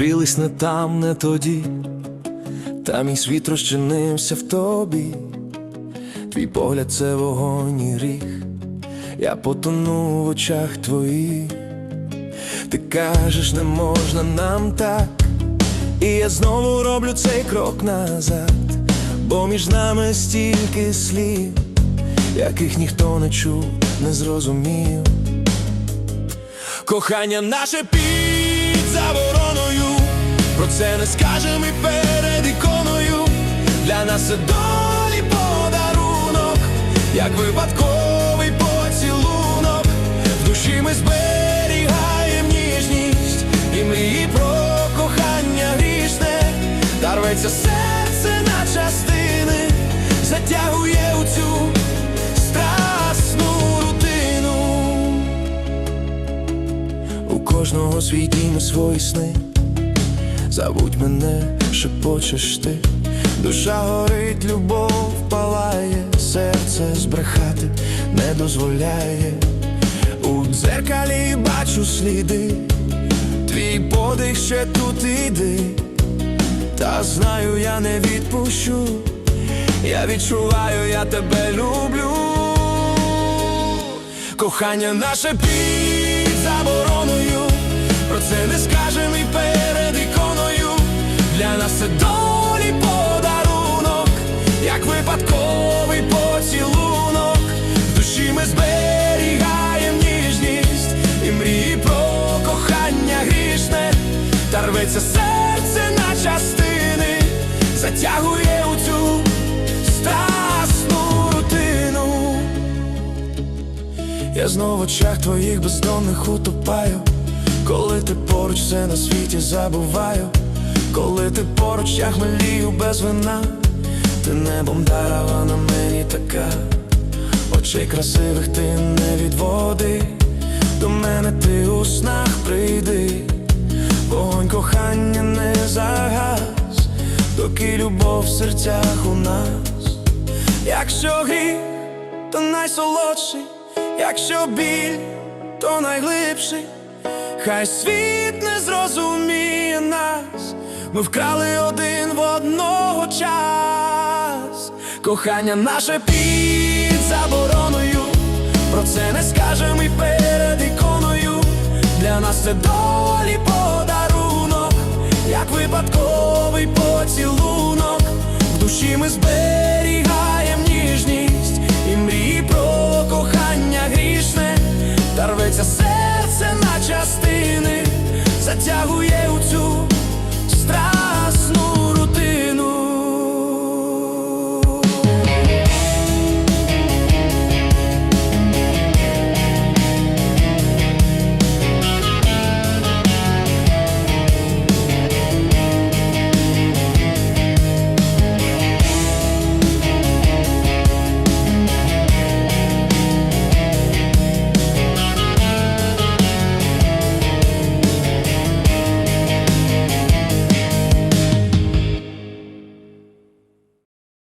зустрілись не там, не тоді, та мій світ розчинився в тобі. Твій погляд це вогонь і гріх, я потону в очах твоїх. Ти кажеш, не можна нам так, і я знову роблю цей крок назад, бо між нами стільки слів, яких ніхто не чув, не зрозумів. Кохання наше забороною, про це не скажем і перед іконою. Для нас це долі подарунок, як випадковий поцілунок. В душі ми зберігаємо ніжність і мрії про кохання грішне, та рветься серце на частини, затягує у цю страсну рутину. У кожного свій дім свої сни. Забудь мене, шепочеш ти, душа горить, любов палає, серце збрехати не дозволяє. У дзеркалі бачу сліди, твій подих ще тут іди, та знаю, я не відпущу, я відчуваю, я тебе люблю. Кохання наше під рветься серце на частини, затягує у цю страсну рутину. Я знову в очах твоїх бездонних утопаю, коли ти поруч все на світі забуваю, коли ти поруч я хмелію без вина, ти небом дарова на мені така, очей красивих ти не відводи, до мене ти у снах прийди, вогонь кохання не загас, доки любов в серцях у нас, якщо гріх то найсолодший, якщо біль, то найглибший, хай світ не зрозуміє нас, ми вкрали один в одного час, кохання наше під забороною, про це не скажем і перед іконою, для нас це долі подарунок, випадковий поцілунок, в душі ми зберігаємо ніжність і мрії про кохання грішне, та рветься серце на частини, затягує у